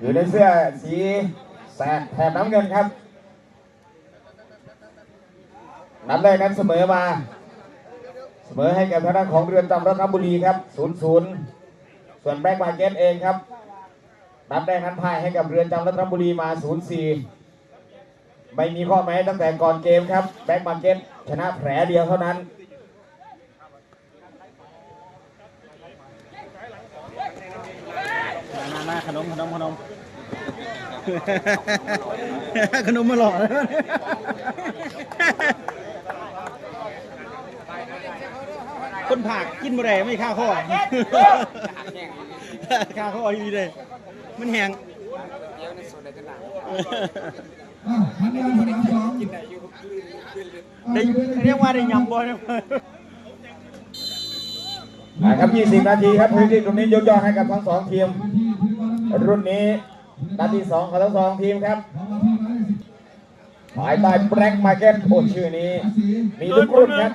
อยู่ในเสื้อสีแสดแถบน้ำเงินครับ นัดแรกนั้นเสมอมา เสมอให้กับทางด้านของเรือนจำรัตนบุรีครับ0ูนย์ส่วนแบงก์มาเก็ตเองครับ นัดแรกนั้นพ่ายให้กับเรือนจำรัตนบุรีมา0 4ไม่มีข้อแม้ตั้งแต่ก่อนเกมครับ แบงก์มาเก็ตชนะแผลเดียวเท่านั้นมามาขนมขนมขนม ขนมมาหล่อแล้วคนผักกินบ่ได้ไม่ค่าข้อค่าข้อดีเลยมันแหงอะคะแนนสนามสองได้เรียกว่าได้ยำบ่เนี่ยนะครับ 20 นาทีครับพื้นที่ตรงนี้ยกย่อให้กับทั้งสองทีมรุ่นนี้ นัดที่สองของทั้งสองทีมครับของเราที่หมายเลขสิบภายใต้แบล็กมาร์เก็ตโอ้ชื่อนี้สีมีทุกรุ่นครับ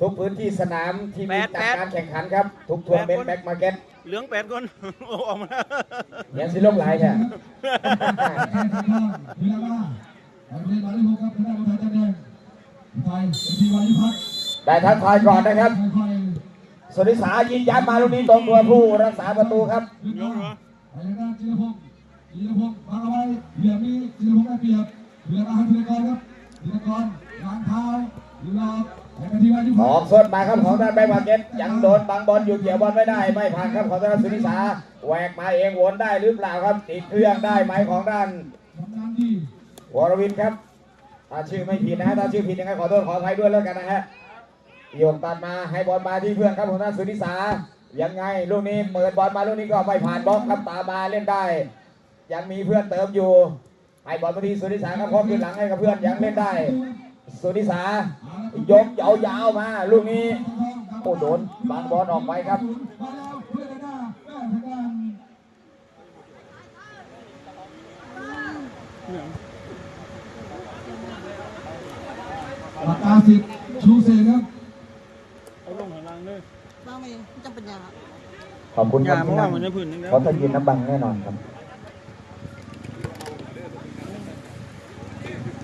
ทุกพื้นที่สนามที่มีจัดการแข่งขันครับ ทุกทัวร์เมนต์แบล็กมาร์เก็ตเหลืองแปดคนโอ้ออกมาแล้วยังสิลงหลายแท้แค่ทางข้างพิลาล่าหมายเลขหมายเลขหกครับคณะกรรมการจัดแดงไทยทีวายุพัฒน์ได้ทักทายก่อนนะครับค่อยสุนิสายิงยัดมาลูกนี้ตรงตัวผู้รักษาประตูครับๆขึ้นมา ไปทางด้านจิรพงศ์จิรพงศ์วางเอาไว้เหลี่ยมนี้จิรพงศ์ได้เปรียบเหลือมาให้ธีรกรครับธีรกรวางเท้าหรือรอบให้กับทีวายุอพัอกสดมาครับของด้านแบงก์มาเก็ตยังโดนบังบอลอยู่เกี่ยวบอลไม่ได้ ไม่ผ่านครับของด้านสุนิสาแหวกมาเองวนได้หรือเปล่าครับติดเครื่องได้ไหมของด้านวรวินครับถ้าชื่อไม่ผิดนะฮะถ้าชื่อผิดยังไงขอโทษขออภัยด้วยแล้วกันนะฮะโยงตัดมาให้บอลมาที่เพื่อนครับของด้านสุนิสา ยังไงลูกนี้เปิดบอลมาลูกนี้ก็ไม่ผ่านบล็อกครับตามาเล่นได้ ยังมีเพื่อนเติมอยู่ให้บอลมาที่สุนิสาครับพร้อมขึ้นหลังให้กับเพื่อนยังเล่นได้ สุนิสายกยาวๆมาลูกนี้โอ้โดนบางบอลออกไปครับมาแล้วเพื่อนหน้าแม่ทางด้านปากกาสิทธิ์ชูเสกครับ เอาลงข้างล่างเลย บ้างไหมจะ เป็นยังไงขอบคุณอครัย่าบมาที่ว่านั่งเหมือนในพื้นนึงแล้วเขาจะยืนน้ำบังแน่นอนครับ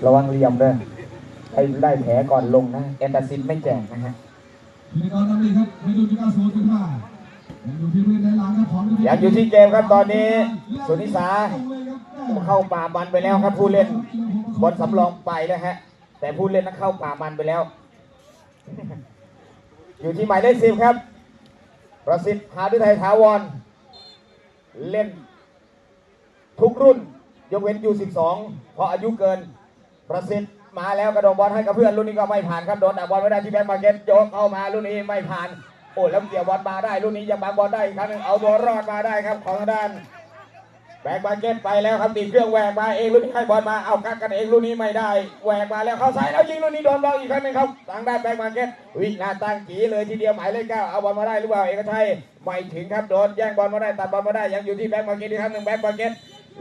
ระวังเหลี่ยมด้วยไปได้แผลก่อนลงนะแอนดาซินไม่แจกนะฮะพิธีกรนำดีครับไม่ดูจุดเก้าศูนย์จุดห้ายังอยู่ที่พื้นในหลังครับของยังอยู่ที่เกมครับตอนนี้ สุนิสาเข้าป่ามันไปแล้วครับ ผู้เล่นบอลสำรองไปนะฮะ แต่ผู้เล่นนั้นเข้าป่ามันไปแล้ว อยู่ที่หมายเลขสิบครับ ประสิทธิ์หาดุไทยถาวร เล่นทุกรุ่น ยกเว้นยู12เพราะอายุเกิน ประสิทธิ์มาแล้วกระโดดบอลให้กับเพื่อนรุ่นนี้ก็ไม่ผ่านครับโดนดักบอลไม่ได้ที่แบงค์มาเก็ตโยกเข้ามารุ่นนี้ไม่ผ่านโอ้แล้วเกี่ยวบอลมาได้รุ่นนี้ยังบางบอลได้อีกครั้งหนึงเอาตัวรอดมาได้ครับของทางด้าน แบงค์มาเก็ตไปแล้วครับติดเครื่องแหวกมาเองรุ่นนี้ให้บอลมาเอากักกันเองรุ่นนี้ไม่ได้แหวกมาแล้วเข้าซ้ายแล้วยิงรุ่นนี้โดนบอลอีกครั้งหนึงครับทางด้านแบงค์มาเก็ตวิ่งหน้าตั้งจีเลยทีเดียวหมายเลขเก้าเอาบอลมาได้หรือเปล่าเอกชัยไม่ถึงครับโดนแย่งบอลมาได้ตัดบอลมาได้ยังอยู่ที่แบงค์มาเก็ตอีกครั้งหนึ่งแบงค์มาเก็ต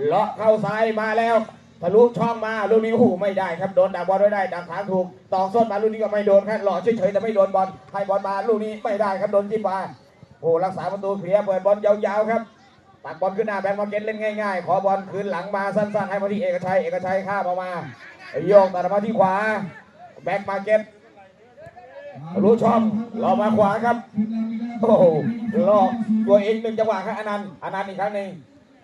เลาะเข้าซ้ายมาแล้วทะลุช่องมาลูกนี้โอ้โหไม่ได้ครับโดนดักบอลไม่ได้ดักทางถูกตอกส้นมาลูกนี้ก็ไม่โดนครับหล่อเฉยๆแต่ไม่โดนบอลให้บอลมาลูกนี้ไม่ได้ครับโดนจิ้มมาโอ้รักษาประตูเคลียร์เปิดบอลยาวๆครับ ตักบอลขึ้นหน้าแบงค์มาเก็ตเล่นง่ายๆ ขอบอลคืนหลังมาสั้นๆ ให้มาที่เอกชัย เอกชัยข้ามออกมาโยกตัดมาที่ขวา แบงค์มาเก็ตรู้ช่องรอมาขวาครับ โอ้โหรอตัวเองหนึ่งจังหวะครับอนันต์อนันต์อีกครั้งหนึ่ง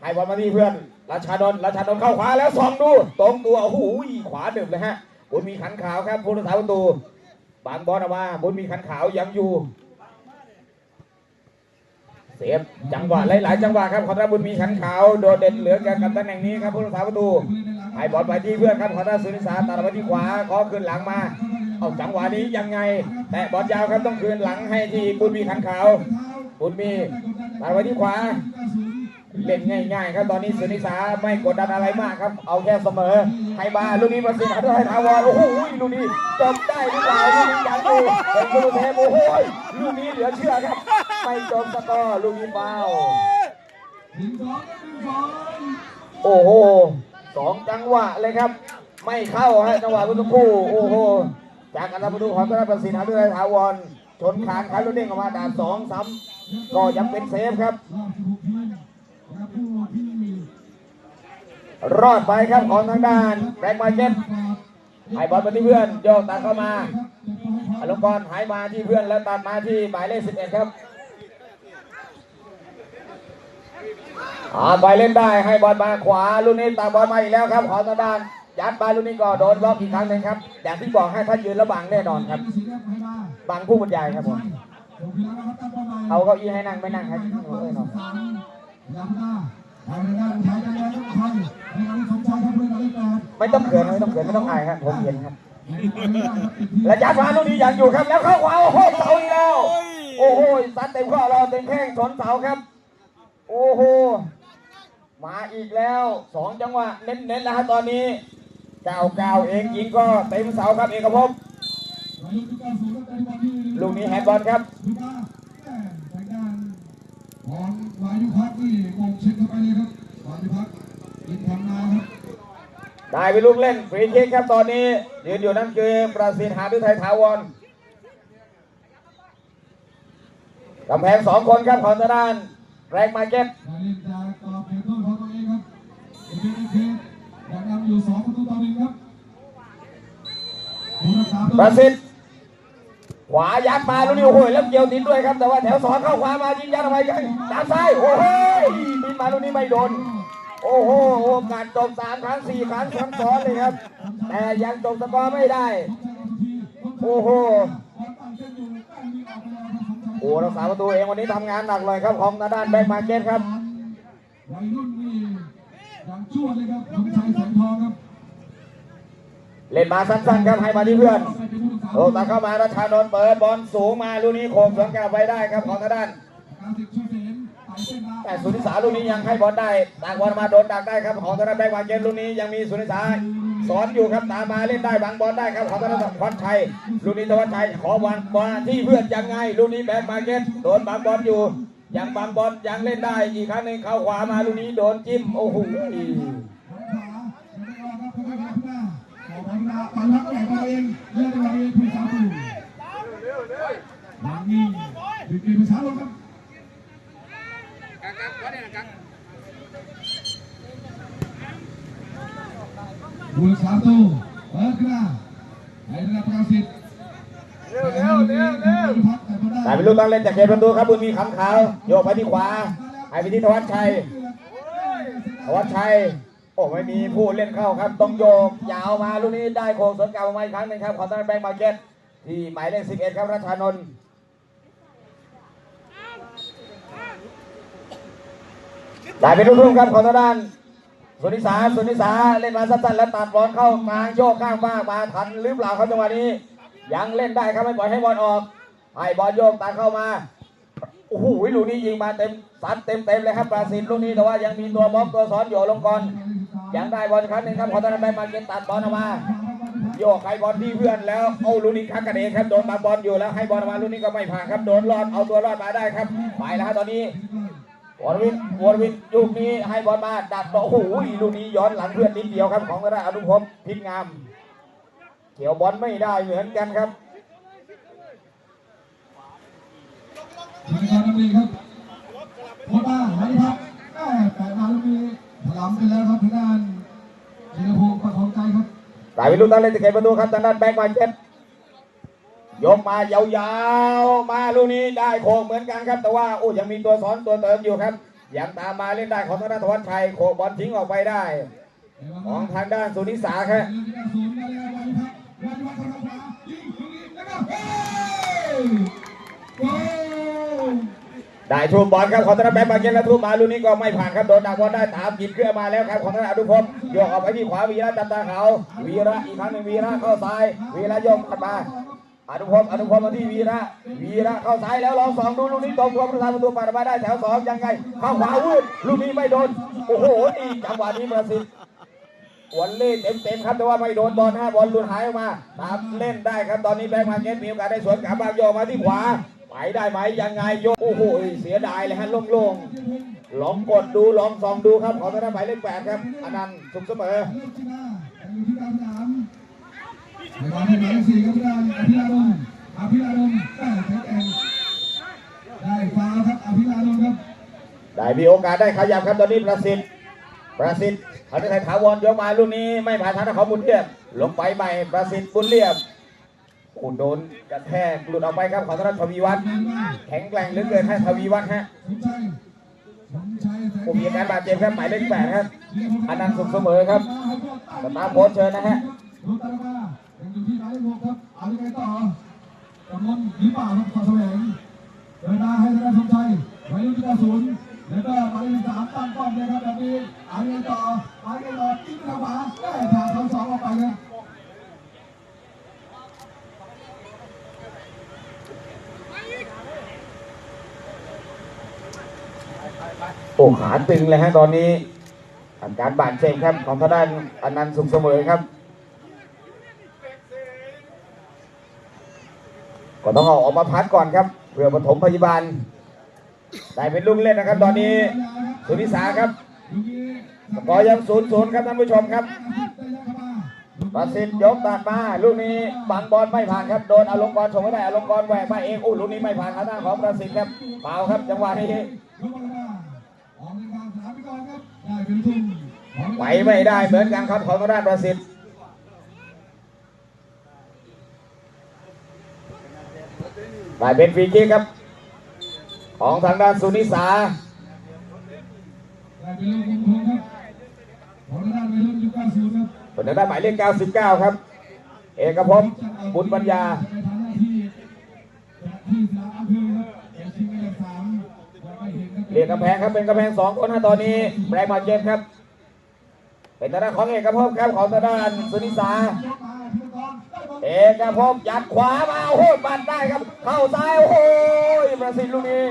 ให้บอลมาที่เพื่อน ราชาดนราชาดนเข้าขวาแล้วสองดู ตรงตัว โอ้โห ขวาหนึ่งเลยฮะ บุญมีขันขาวครับผู้รักษาประตูบางบอลออกมา บุญมีขันขาวยังอยู่ เสียบจังหวะหลายๆจังหวะครับขอรับบุญมีขันขาวโดดเด่นเหลือเกินกับตำแหน่งนี้ครับผู้รักษาประตูให้บอลไปที่เพื่อนครับขอรับสุนิสาตัดมาที่ขวาขอขึ้นหลังมาเอาจังหวะนี้ยังไง แต่บอลยาวครับต้องคืนหลังให้ที่บุญมีขันขาวบุญมีตัดมาที่ขวาเล่นง่ายๆครับตอนนี้สุนิสาไม่กดดันอะไรมากครับ เอาแค่เสมอให้มาลูกนี้มาสิหาด้วยให้ทาวรโอ้โหลูกนี้จบได้หรือเปล่าลูกนี้ยังอยู่เป็นสุเทพโอ้โหลูกนี้เหลือเชื่อครับ ไม่จบสกอร์ลูกนี้ฟาวล์หนึ่งสองหนึ่งสองโอ้โหสองจังหวะเลยครับ ไม่เข้าฮะจังหวะเมื่อสักครู่โอ้โหจากการทำประตูของธนประสิทธิ์หาด้วยทาวรชนคานขาลูกเด้งออกมาด่านสองซ้ำก็ยังเป็นเซฟครับ รอบสิบหกทีมนะครับผู้รอดไปครับของทางด้านแบงค์มาเก็ตให้บอลมาที่เพื่อนโยกตัดเข้ามาอลงกรณ์หายมาที่เพื่อนแล้วตัดมาที่หมายเลข11ครับ อ่าไปเล่นได้ให้บอลมาขวาลูกนี้ตัดบอลมาอีกแล้วครับของทางด้านยัดไปลูกนี้ก็โดนบล็อกอีกครั้งหนึ่งครับอย่างที่บอกให้ท่านยืนระบังแน่นอนครับบังผู้บรรยายครับผมเอาเก้าอี้ให้นั่งไม่นั่งครับโอ้ยนะไม่ต้องเขินไม่ต้องเขินไม่ต้องอายครับผมเห็นครับและยัดมาลูกนี้ยังอยู่ครับแล้วเข้าขวาโอ้โหเสาอีกแล้ว โอ้โหซัดเต็มข้อราเต็มแข้งชนเสาครับ โอ้โห มาอีกแล้วสองจังหวะเน้นๆแล้วฮะตอนนี้เก้าเก้าเองยิงก็เต็มเสาครับเอกภพลูกนี้แฮนด์บอลครับของวายุพักนี่มงเช็คเข้าไปเลยครับวายุพักยิงทำนาครับได้เป็นลูกเล่นฟรีคิกครับตอนนี้ยืนอยู่นั่นคือประสิทธิ์หาดุไทยถาวรกำแพงสองคนครับของทางด้าน แรงมาร์เก็ตดารินจากต่อเขตโทษของตัวเองครับเอเอเคยังนำอยู่สองประตูต่อหนึ่งครับผู้รักษาตัวประสิทธิ์ขวายัดมาลูกนี้โอ้โหแล้วเกี่ยวติดด้วยครับ แต่ว่าแถวสองเข้าขวามายิงยัดทำไมกันดามซ้ายโอ้โหบินมาลูกนี้ไม่โดนโอ้โหโอกาสจบสามครั้งสี่ครั้งซ้ำซ้อนเลยครับ แต่ยังจบสกอร์ไม่ได้ โอ้โหโอ้ รักษาประตูเองวันนี้ทำงานหนักเลยครับของทางด้านแบ็คมาร์เก็ตครับวัยรุ่นนี่ยังชั่วเลยครับสมชัยแสงทองครับ เล่นมาสั้นๆครับให้มาที่เพื่อนโอ้ตาเข้ามารัชานนท์เปิดบอลสูงมาลูกนี้โขกสวนกลับไปได้ครับของทางด้าน แต่สุนิสาลูกนี้ยังให้บอลได้ตากบอลมาโดนดักได้ครับของธนแบงค์วาเกนลูกนี้ยังมีสุนิสาสอนอยู่ครับตามมาเล่นได้บังบอลได้ครับของธนวัชชัยลูกนี้ธวัชชัยขอบอลมาที่เพื่อนยังไงลูกนี้แบงค์มาเกนโดนบังบอลอยู่ยังบังบอลยังเล่นได้อีกครั้งหนึ่งเข้าขวามาลูกนี้โดนจิ้มโอ้โห 21เปิดขึ้นมาให้ธนาประกาศสิทธิ์เร็วเร็วเร็วแต่เป็นลูกต้องเล่นจากเกมประตูครับบุญมีขำขาวโยกไปที่ขวาให้ไปที่ธวัชชัยธวัชชัยโอ้ไม่มีผู้เล่นเข้าครับต้องโยกยาวมาลูกนี้ได้โค้งสวนกลับมาอีกครั้งนึงครับของทางแบงค์มาเก็ตที่หมายเลข11 ครับรัชานนท์ได้เป็นลูกทุ่งครับของทางด้า สุนิสาสุนิสาเล่นมาสั้นๆแล้วตัดบอลเข้ามาโยกข้างฟ้ากมาทันหรือเปล่าครับจังหวะนี้ ยังเล่นได้ครับไม่ปล่อยให้บอลออกให้บอลโยกตัดเข้ามาโอ้โหลูกนี้ยิงมาเต็มซัดเต็มเต็มๆเลยครับปราสิทลูกนี้แต่ว่ายังมีตัวบล็อกตัวสอนอยู่ลงก่อนยังได้บอลครั้งหนึ่งครับขอต้อนรับไปมาเก็ตตัดบอลออกมา โยกให้บอลที่เพื่อนแล้วเอาลูกนี้คักกันเองครับโดนบางบอลอยู่แล้วให้บอลมาลูกนี้ก็ไม่ผ่านครับโดนรอดเอาตัวรอดมาได้ครับไปแล้วตอนนี้ วรวิทย์วรวิทย์ลูกนี้ให้บอลมาดักต่อโอ้โหลูกนี้ย้อนหลังเพื่อนนิดเดียวครับของกระดาอนุพงศ์พิษงามเกี่ยวบอลไม่ได้เหมือนกันครับทีมงานนักเรียนครับโคต้าไหนครับแม่แปะมาลูกนี้ถลำไปแล้วครับทางด้านธีรพงศ์ประคองใจครับสายวิลุตั้งเล่นตะเกียบประตูครับทางด้านแบงค์มาเจ็ด ยกมายาวๆ มาลูกนี้ได้โค้งเหมือนกันครับ แต่ว่าโอ้ยังมีตัวสอนตัวเติมอยู่ครับ ยังตามมาเล่นได้ของทางด้าธวัชชัยโคบอลทิ้งออกไปได้ ของทางด้านสุนิสาครับเรื่องที่มาแล้ววันพักวันพักทางขวายิงลูกนี้แล้วก็เฮ้ยโอ้ยได้ทูบบอลครับของทางด้าแบงค์มาเจ็ดแล้วทูบมาลูกนี้ก็ไม่ผ่านครับโดนดักบอลได้ตามหยิบเครื่องมาแล้วครับของทางด้านอนุพงศ์โยกออกไปที่ขวาวีระจับตาเขาวีระอีกครั้งหนึ่งวีระเข้าซ้ายวีระโยกกลับมา อนุพงศ์อนุพงศ์มาที่วีระวีระเข้าซ้ายแล้วลองสองดูลูกนี้ตรงตัวประธานประตูปาดมาได้แถวสองยังไงเข้าขวาวุ้ยลูกนี้ไม่โดนโอ้โหนี่จังหวะนี้ประสิทธิ์วันเล่เต็มเต็มๆครับแต่ว่าไม่โดนบอลห้าบอลหลุดหายออกมาตามเล่นได้ครับตอนนี้แบงค์มาเก็ตมีโอกาสได้สวนกลับบาโยมาที่ขวาไปได้ไหมยังไงโยโอ้โหเสียดายเลยฮะโล่งๆลองกดดูลองส่องดูครับขอทางด้านหมายเลขแปดครับอนันต์สุขเสมอ เริ่มที่หน้าอลในวันที่หมายเลขสี่ครับทางด้านอภิรารมณ์อภิรารมณ์ได้แท็กแอนได้ฟาวครับอภิรารมณ์ครับ ได้มีโอกาสได้ขยับครับตอนนี้ประสิทธิ์ประสิทธิ์พันธุ์ไทยถาวรยกมาลูกนี้ไม่ผ่านทางของบุญเรียบลงไปใหม่ประสิทธิ์บุญเรียบโอ้โดนกระแทกหลุดออกไปครับของธนทวีวัฒน์แข็งแกร่งเหลือเกินให้ทวีวัฒน์ฮะผมมีการบาดเจ็บครับหมายเลขแปดครับอนันต์สุขเสมอครับสตาร์โค้ชเชิญนะฮะ ยังอยู่ที่หมายเลขหกครับเอายังไงต่อกำมลหรือเปล่าครับขอแสวงเดินหน้าให้ธนาสมชัยไว้รุ่นที่ศูนย์แล้วก็หมายเลขสามตั้งป้อมเลยครับแบบนี้เอายังไงต่อหมายเลขต่อจิ้มทางขวาได้ผ่านทั้งสองออกไปครับโอ้ขาตึงเลยฮะตอนนี้อาการบาดเจ็บครับของทางด้านอนันต์สุขเสมอครับ ก็ต้องเอาออกมาพักก่อนครับ เพื่อปฐมพยาบาลได้เป็นลูกเล่นนะครับ ตอนนี้สุนิสาครับสกอยังศูนย์ศูนย์ครับท่านผู้ชมครับประสิทธิ์ยกตัดมาลูกนี้บังบอลไม่ผ่านครับโดนอลงกรณ์ส่งไม่ได้อลงกรณ์แหวกมาเองอู้ลูกนี้ไม่ผ่านทางด้านของประสิทธิ์ครับเปล่าครับจังหวะนี้ไหวไม่ได้เหมือนกันครับของทางด้านประสิทธิ์ ได้เป็นฟรีคิกครับ ของทางด้านสุนิสาได้เป็นลูกมงคลของด้านวัยรุ่นยุค90ครับส่วนทางด้านหมายเลข 99 ครับ เอกภพบุญปัญญาเรียกกำแพงครับเป็นกำแพงสองคนนะตอนนี้แบรมาเจ็บครับ เป็นทางด้านของเอกภพครับของทางด้านสุนิสา เอกภพยัดขวามาโอ้โหปัดได้ครับ เข้าซ้ายโอ้โหประสิทธิ์ลูกนี้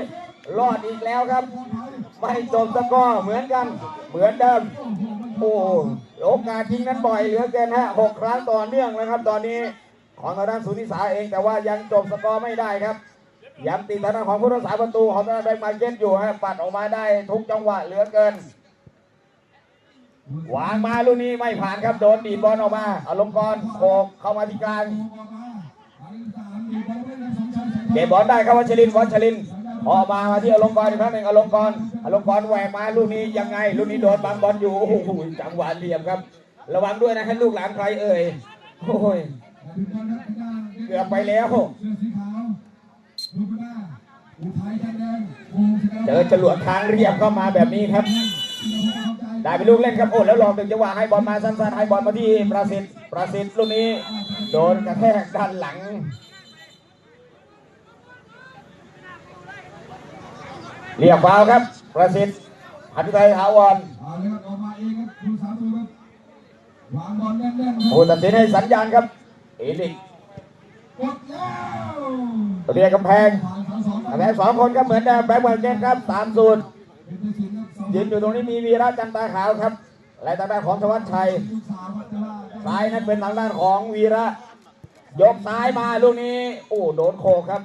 รอดอีกแล้วครับ ไม่จบสกอร์เหมือนกัน เหมือนเดิมโอ้โอกาสยิงนั้นบ่อยเหลือเกินฮะหกครั้งต่อเนื่องนะครับ ตอนนี้ของทางด้านสุนิสาเองแต่ว่ายังจบสกอร์ไม่ได้ครับยังติดทางด้านของผู้รักษาประตูของทางด้านแบงค์มาเก็ตอยู่ฮะปัดออกมาได้ทุกจังหวะเหลือเกิน วางมาลูกนี้ไม่ผ่านครับโดนดีบอลออกมาอารมณ์กรโขกเข้ามาที่กลางเก็บบอลได้ครับวัชรินวัชรินออกมามาที่อลงกรณ์อีกครั้งหนึ่งอลงกรณ์อลงกรณ์แหวกมาลูกนี้ยังไงลูกนี้โดนบังบอลอยู่โอ้โหจังหวะเหลี่ยมครับ ระวังด้วยนะให้ลูกหลานใครเอ่ยโอ้ยเกือบไปแล้วเจอจรวดทางเรียบเข้ามาแบบนี้ครับ ได้เป็นลูกเล่นครับโอ้แล้วลองถึงจังหวะให้บอลมาสั้นๆให้บอลมาที่ประสิทธิ์ประสิทธิ์ลูกนี้ โดนกระแทกด้านหลังเรียกฟาวล์ครับ ประสิทธิ์หัตถไทยถาวรเอาเลยครับออกมาเองครับคุณสามตัวครับวางบอลแน่นๆครับผู้ตัดสินให้สัญญาณครับ เอลิกกดแล้วเรียกกำแพงผ่านสองสองกำแพงสองคนครับเหมือนเดิมแบงค์บอลเกนครับสามศูนย์ ยิงอยืนอยู่ตรงนี้มีวีระจันตาขาวครับและทางด้านของธวัชชัยลูกสาววัชราครับซ้ายนั้นเป็นทางด้านของวีระยกซ้ายมาลูกนี้ โอ้โดนโคครับ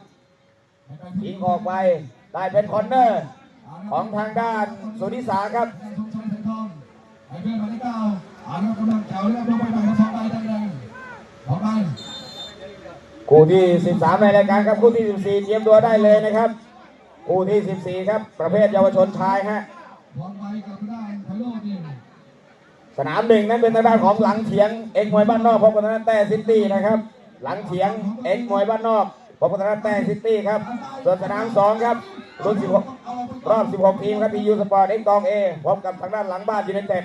ยิงออกไปได้เป็นคอนเนอร์ ของทางด้านสุนิสาครับทงชัยแสงทองไอ้เพื่อนหมายการครับสองใบแดงๆสองใบคู่ที่ 13 ในรายการครับคู่ที่ 14เตรียมตัวได้เลยนะครับคู่ที่ 14 ครับ ประเภทเยาวชนชายฮะ สนามหนึ่งนั้นเป็นทางด้านของหลังเถียงเอ็กมวยบ้านนอกพบกับทางด้านแต่ซิตี้นะครับ หลังเถียงเอ็กมวยบ้านนอกพบกับทางด้านแต่ซิตี้ครับ ส่วนสนามสองครับรุ่น16รอบ16ทีมครับพียูสปอร์ตเอ็กตองเอพบกับทางด้านหลังบ้านยูไนเต็ด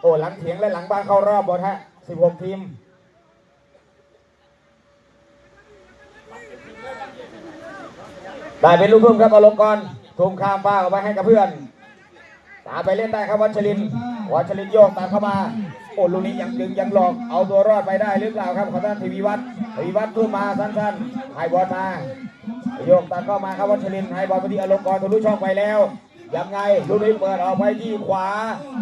โอ้หลังเถียงและหลังบ้านเข้ารอบหมดฮะ16ทีมได้เป็นลูกทุ่มครับอลงกรทุ่มข้ามฟ้าออกไปให้กับเพื่อน ตามไปเล่นได้ครับวัชรินวัชรินโยกตามเข้ามาโอ้ลูกนี้ยังดึงยังหลอกเอาตัวรอดไปได้หรือเปล่าครับขอท่านทีวีวัฒน์ทีวีวัฒน์ทุ่มมาสั้นๆให้บอลมาโยกตามเข้ามาครับวัชรินให้บอลไปที่อลงกรทะลุช่องไปแล้วยังไงลูกนี้เปิดออกไปที่ขวา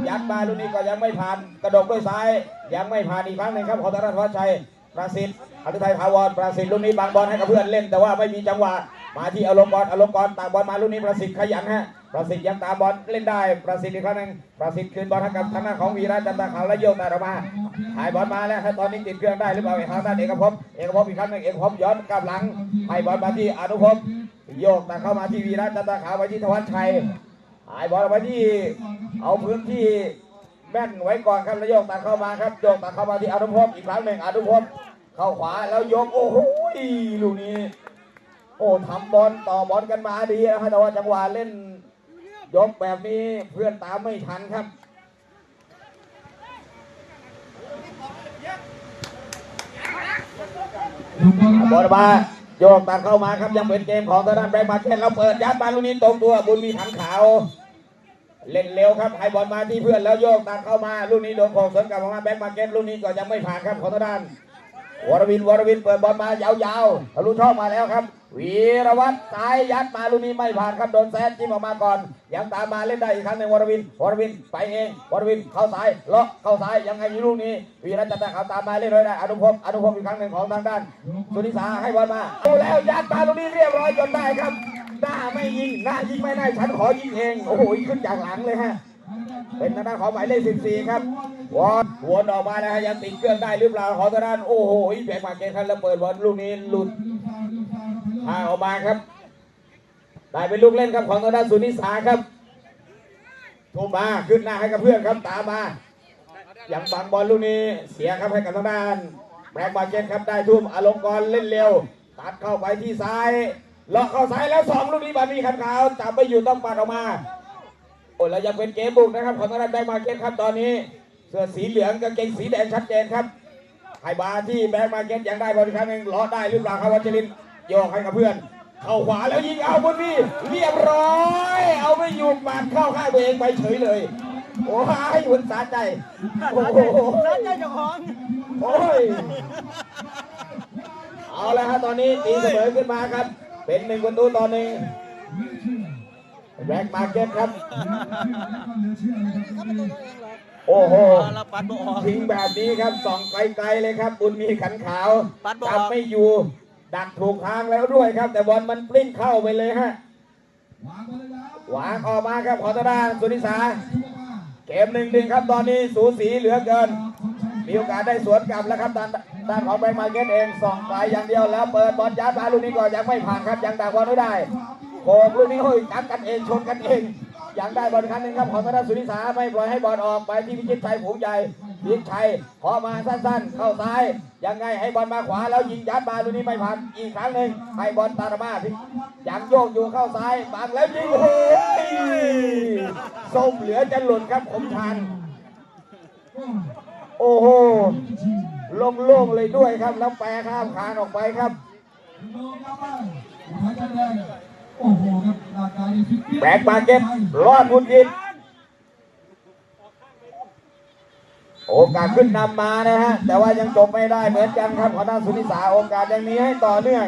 ยัดมาลูกนี้ก็ยังไม่ผ่านกระดกด้วยซ้าย ยังไม่ผ่านอีกครั้งหนึ่งครับของธนวัชชัยประสิทธิ์อนุทัยภาวรประสิทธิ์ลูกนี้บางบอลให้กับเพื่อนเล่นแต่ว่าไม่มีจังหวะ มาที่อารมณ์กรอารมณ์กรตาบอลมาลูกนี้ประสิทธิ์ขยันฮะประสิทธิ์ยังตามบอลเล่นได้ประสิทธิ์อีกครั้งหนึ่งประสิทธิ์คืนบอลให้กับทางด้าของวีระจันตาขาวและโยกตาออกมาถ่ายบอลมาแล้วครับตอนนี้ติดเครื่องได้หรือเปล่าเอกทางด้านเอกภพเอกภพอีกครั้งหนึ่งเอกภพย้อนกลับหลังให้บอลมาที่อนุภพโยกตาเข้ามาที่วีระจันตาขาวไปที่ธวัชชัยหายบอลไปที่เอาพื้นที่แม่นไว้ก่อนครับแล้วโยกตัดเข้ามาครับโยกตัดเข้ามาที่อนุพอีกครั้งหนึ่งอนุพเข้าขวาแล้วยกโอ้โหลูกนี้ อ้ทำบอลต่อบอลกันมาดีนะครับแต่ว่าจังหวะเล่นยกแบบนี้เพื่อนตามไม่ทันครับบอลมาโยกตัดเข้ามาครับยังเป็นเกมของทางด้านแบงค์มาเก็ตเราเปิดยัดบอลลูกนี้ตรงตัวบุญมีขันขาว เล่นเร็วครับให้บอลมาที่เพื่อนแล้วโยกตัดเข้ามาลูกนี้โดนโขกสวนกลับมาแบงค์มาเก็ตลูกนี้ก็ยังไม่ผ่านครับของทางด้านวรวินวรวินเปิดบอลมายาวๆทะลุช่องมาแล้วครับ วีรวัตรซ้ายยัดมาลูกนี้ไม่ผ่านครับโดนแซดจิ้มออกมาก่อน ยังตามมาเล่นได้อีกครั้งหนึ่งวรวินวรวินไปเองวรวินเข้าซ้ายเลาะเข้าซ้ายยังไงอยู่ลูกนี้วีรจันทร์เขาตามมาเล่นเลยได้อนุพงศ์อนุพงศ์อีกครั้งหนึ่งของทางด้านสุนิสาให้บอลมาดูแล้วยัดมาตรงนี้เรียบร้อยจนได้ครับหน้าไม่ยิงหน้ายิงไม่ได้ฉันขอยิงเองโอ้โหขึ้นจากหลังเลยฮะเป็นทางด้านของหมายเลข14 ครับวอนวนออกมาแล้วฮะยังติดเครื่องได้หรือเปล่าขอทางด้านโอ้โหแบกมาเกนคันแล้วเปิดบอลลูกนี้หลุด พาออกมาครับ ได้เป็นลูกเล่นครับของทางด้านสุนิสาครับทุ่มมาขึ้นหน้าให้กับเพื่อนครับตามมายังบังบอลลูกนี้เสียครับให้กับทางด้านแบล็กมาเก็ตครับได้ทุ่มอลงกรเล่นเร็วตัดเข้าไปที่ซ้ายเลาะเข้าซ้ายแล้วสองลูกนี้บามีขันขาวจับไม่อยู่ต้องปัดออกมาโอ้แล้วยังเป็นเกมบุกนะครับของทางด้านแบล็กมาเก็ตครับตอนนี้เสื้อสีเหลืองกางเกงสีแดงชัดเจนครับไฮบาที่แบล็กมาเก็ตยังได้บอลอีครั้งหนึ่งลาะได้หรือเปล่าครับวัชรินทร์ โยกให้กับเพื่อน เข้าขวาแล้วยิงเอาบนนี่เรียบร้อย เอาไม่อยู่ปาดเข้าข้างตัวเองไปเฉยเลย โอ้ยหุ่นสาใจโอ้โหแล้วเจ้าเจ้าของโอ้ยเอาแล้วฮะตอนนี้ตีเสมอขึ้นมาครับ เป็นหนึ่งประตูต่อหนึ่งแบ็กมาเก็ตครับ โอ้โหเราปัดบ่ออกทิ้งแบบนี้ครับส่องไกลๆเลยครับ บุญมีขันขาวปัดบอลจำไม่อยู่ ดักถูกทางแล้วด้วยครับ แต่บอลมันปลิ้นเข้าไปเลยฮะหวางออกมาครับขอตาดานสุนิสาเกมหนึ่งหนึ่งครับตอนนี้สูสีเหลือเกิน มีโอกาสได้สวนกลับแล้วครับด้านด้านของแบงค์มาเก็ตเองส่องไปอย่างเดียวแล้ว เปิดบอลยัดมาลูกนี้ก็ยังไม่ผ่านครับยังดักบอลไม่ได้โขกลูกนี้โอ้ยจับกันเองชนกันเองยังได้บอลครั้งหนึ่งครับของทางด้านสุนิสาไม่ปล่อยให้บอลออกไปที่พิชิตชัยผูงใหญ่ พิงชัยขอมาสั้นๆ เข้าซ้าย ยังไงให้บอลมาขวาแล้วยิงยัดมาลูกนี้ไม่ผ่านอีกครั้งหนึ่งให้บอลตามมาที่ยังโยกอยู่เข้าซ้ายบังแล้วยิงโอ้ยส้มเหลือจะหล่นครับขมชัน โอ้โหโล่งๆเลยด้วยครับแล้วแปรข้ามคานออกไปครับโอ้โหครับกายนี่ฟิตเปี้ยแบกมาเก็ตรอดบุญยิน โอกาสขึ้นนำมานะฮะ แต่ว่ายังจบไม่ได้เหมือนกันครับของทางสุนิสาโอกาสยังมีให้ต่อเนื่อง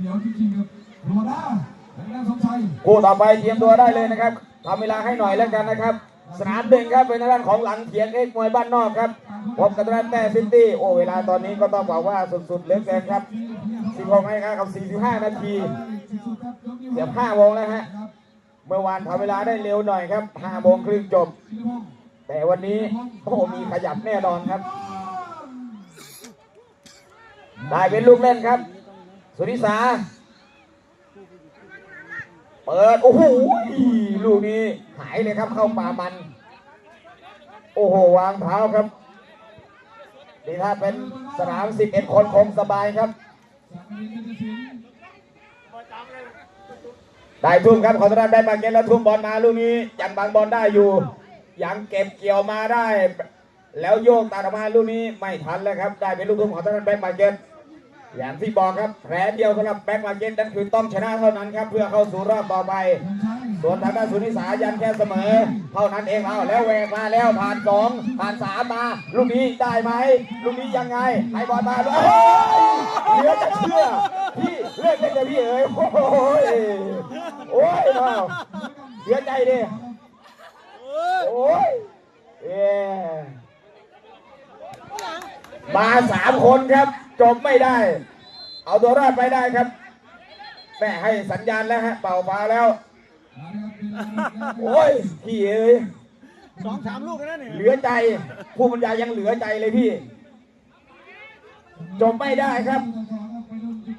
เดี๋ยวจริงๆครับโรด้าและนางสมชัยคู่ต่อไปเตรียมตัวได้เลยนะครับทำเวลาให้หน่อยแล้วกันนะครับ สนามหนึ่งครับเป็นทางด้านของหลังเขียงเอกมวยบ้านนอกครับพบกับทางด้านแม่ซิตี้โอ้เวลาตอนนี้ก็ต้องบอกว่าสุดๆเหลือเกินครับ16นาฬิกากับ45 นาทีเสียบ5โมงแล้วฮะ เมื่อวานทำเวลาได้เร็วหน่อยครับ5โมงครึ่งจบ แต่วันนี้โอ้มีขยับแน่นอนครับ ได้เป็นลูกเล่นครับ สุนิสา เปิด โอ้โหลูกนี้หายเลยครับเข้าป่ามัน โอ้โห วางเท้าครับนี่ถ้าเป็นสนาม 11 คนคงสบายครับ ได้ทุ่มครับขอต้อนรับได้มาเก็ตแล้วทุ่มบอลมาลูกนี้ยังบังบอลได้อยู่ ยังเก็บเกี่ยวมาได้ แล้วโยกตัดออกมาลูกนี้ไม่ทันแล้วครับ ได้เป็นลูกทุ่มของทางด้านแบงค์มาเก็ตอย่างที่บอกครับแผลเดียวสำหรับแบงค์มาร์เก็ตนั่นคือต้องชนะเท่านั้นครับเพื่อเข้าสู่รอบต่อไป ส่วนทางด้านสุนิสายันแค่เสมอ เท่านั้นเองเอาแล้วแหวกมาแล้วผ่านสองผ่านสามมาลูกนี้ได้ไหมลูกนี้ยังไงให้บอลมาโอ้ยเหลือจะเชื่อพี่เล่นได้แต่พี่เอ๋ยโอ้ย โอ้ยเนาะเสียใจดิโอ้ยเอ๊มาสามคนครับ จบไม่ได้ เอาตัวรอดไปได้ครับแม่ให้สัญญาณแล้วฮะ เป่าฟ้าแล้ว โอ้ยพี่เอ้ยสองสามลูกแล้วเนี่ยเหลือใจ ผู้บรรยายยังเหลือใจเลยพี่ จบไม่ได้ครับ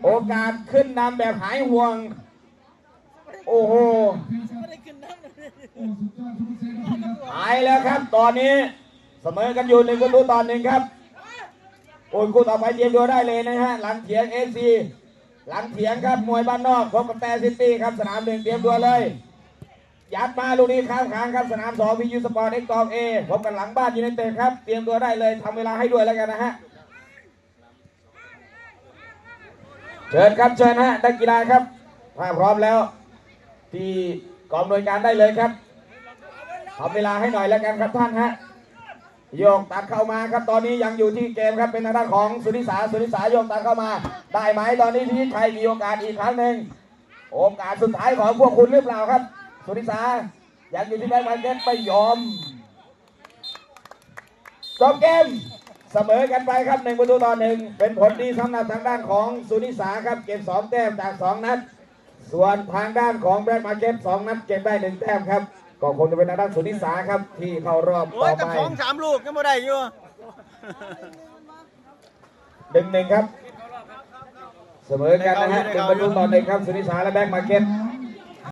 โอกาสขึ้นนำแบบหายห่วง โอ้โหไม่ได้ขึ้นน้ำเลยโอ้สุดยอดทุกเซนครับหายแล้วครับ ตอนนี้เสมอกันอยู่หนึ่งประตูต่อหนึ่งครับโอ้ยคู่ต่อไปเตรียมตัวได้เลยนะฮะหลังเถียงเอซีหลังเถียงครับมวยบ้านนอกพบกับแต่ซิตี้ครับสนามหนึ่งเตรียมตัวเลย ยัดมาลูกนี้ข้ามขางครับสนามสองวิยูสปอร์ตเอ็กซ์ตองเอพบกันหลังบ้านยูไนเต็ดครับเตรียมตัวได้เลยทำเวลาให้ด้วยแล้วกันนะฮะเชิญครับเชิญฮะนักกีฬาครับถ้าพร้อมแล้ว ที่กองหน่วยการได้เลยครับทำเวลาให้หน่อยแล้วกันครับท่านฮะโยกตัดเข้ามาครับตอนนี้ยังอยู่ที่เกมครับเป็นทางด้านของสุนิสาสุนิสาโยกตัดเข้ามา ได้ไหมตอนนี้ที่ใครมีโอกาสอีกครั้งหนึ่งโอกาสสุดท้ายของพวกคุณหรือเปล่าครับ สุนิสายังอยู่ที่แบงค์มาร์เก็ตไม่ยอมจบเกมเสมอกันไปครับหนึ่งประตูต่อหนึ่งเป็นผลดีสำหรับทางด้านของสุนิสาครับเก็บสองแต้มจากสองนัด ส่วนทางด้านของแบรนด์มาร์เก็ตสองนัดเก็บได้หนึ่งแต้มครับ ก็คงจะเป็นทางด้านสุนิสาครับ ที่เข้ารอบโอ้ต่ยอแต่ไปสองสามลูกก็ไม่ได้อยู่หนึ่งหนึ่งครับ เสมอกันนะฮะหนึ่งประตูต่อหนึ่งครับสุนิสาและแบงค์มาร์เก็ตครับ